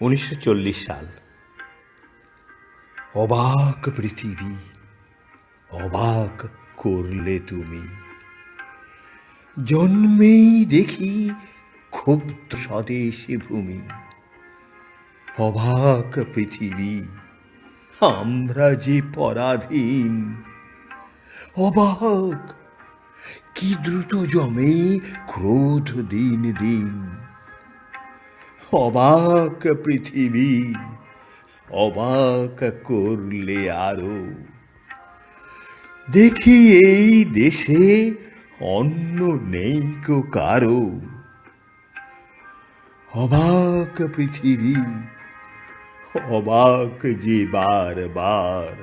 উনিশশো চল্লিশ সাল। অবাক পৃথিবী, অবাক করলে তুমি। জন্মেই দেখি ক্ষুব্ধ স্বদেশী ভূমি। অবাক পৃথিবী, আমরা যে পরাধীন। অবাক, কি দ্রুত জমে ক্রোধ দিন দিন। অবাক পৃথিবী, অবাক করলে আরও। দেখি এই দেশে অন্য নেই কো কারও। অবাক পৃথিবী, অবাক যে বারবার।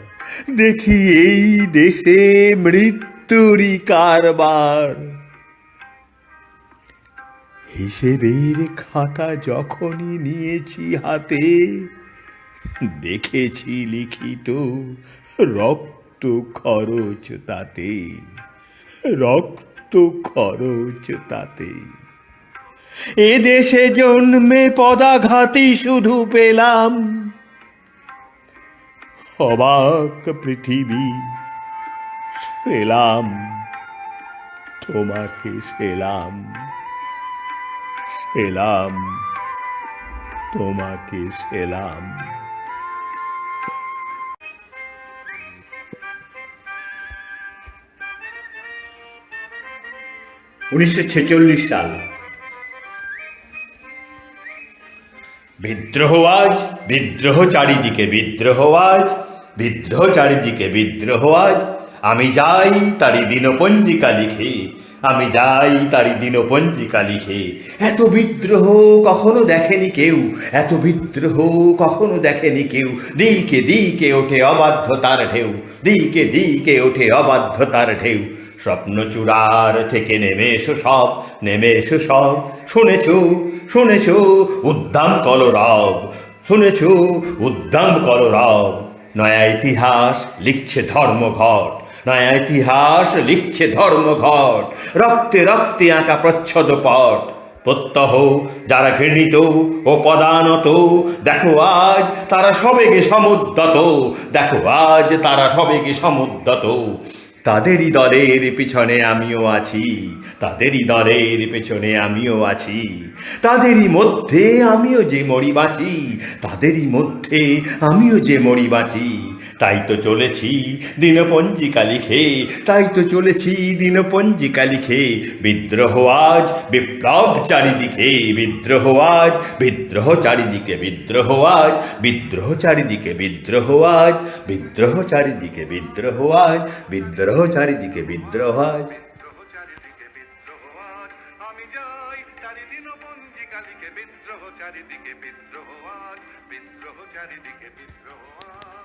দেখি এই দেশে মৃত্যুরই কারবার। হিসেবের খাতা যখনই নিয়েছি হাতে, দেখেছি লিখিত রক্ত খরচ তাতে, রক্ত খরচ তাতে। এ দেশে জন্মে পদাঘাতই শুধু পেলাম, অবাক পৃথিবী সেলাম, তোমাকে সেলাম। সেলাম তোমাকে সেলাম উনিশশো ছেচল্লিশ সাল। বিদ্রোহ আজ, বিদ্রোহ চারিদিকে বিদ্রোহ আজ, বিদ্রোহ চারিদিকে বিদ্রোহ আজ। আমি যাই তারি দিনপঞ্জিকা লিখে আমি যাই তারি দিনপঞ্জিকা লিখে। এত বিদ্রোহ কখনো দেখেনি কেউ, এত বিদ্রোহ কখনো দেখেনি কেউ। দিকে দিকে ওঠে অবাধ্যতার ঢেউ, দিকে দিকে ওঠে অবাধ্যতার ঢেউ। স্বপ্ন চূড়ার থেকে নেমে এসো সব, নেমে এসো সব। শুনেছ শুনেছ উদ্দাম কলরব, শুনেছ উদ্দাম কলরব। নয়া ইতিহাস লিখছে ধর্মঘট নয়া ইতিহাস লিখছে ধর্মঘট, রক্তে রক্তে আঁকা প্রচ্ছদ পট। প্রত্যহ, যারা ঘৃণিত ও পদানত, দেখো আজ তারা সবেগে সমুদ্যত দেখো আজ তারা সবেগে সমুদ্যত তাদেরই দলের পিছনে আমিও আছি, তাদেরই দলের পেছনে আমিও আছি। তাদেরই মধ্যে আমিও যে মরি বাঁচি, তাদেরই মধ্যে আমিও যে মরি বাঁচি। তাই তো চলেছি দিনপঞ্জিকা লিখে তাই তো চলেছি দিনপঞ্জিকা লিখে বিদ্রোহ আজ বিপ্লব চারিদিকে, বিদ্রোহ আজ বিদ্রোহ চারিদিকে, বিদ্রোহ আজ বিদ্রোহ চারিদিকে, বিদ্রোহ আজ বিদ্রোহ চারিদিকে, বিদ্রোহ আজ বিদ্রোহ চারিদিকে, বিদ্রোহ আজ বিদ্রোহ চারিদিকে, বিদ্রোহ আজ বিদ্রোহ চারিদিকে, বিদ্রোহ আজ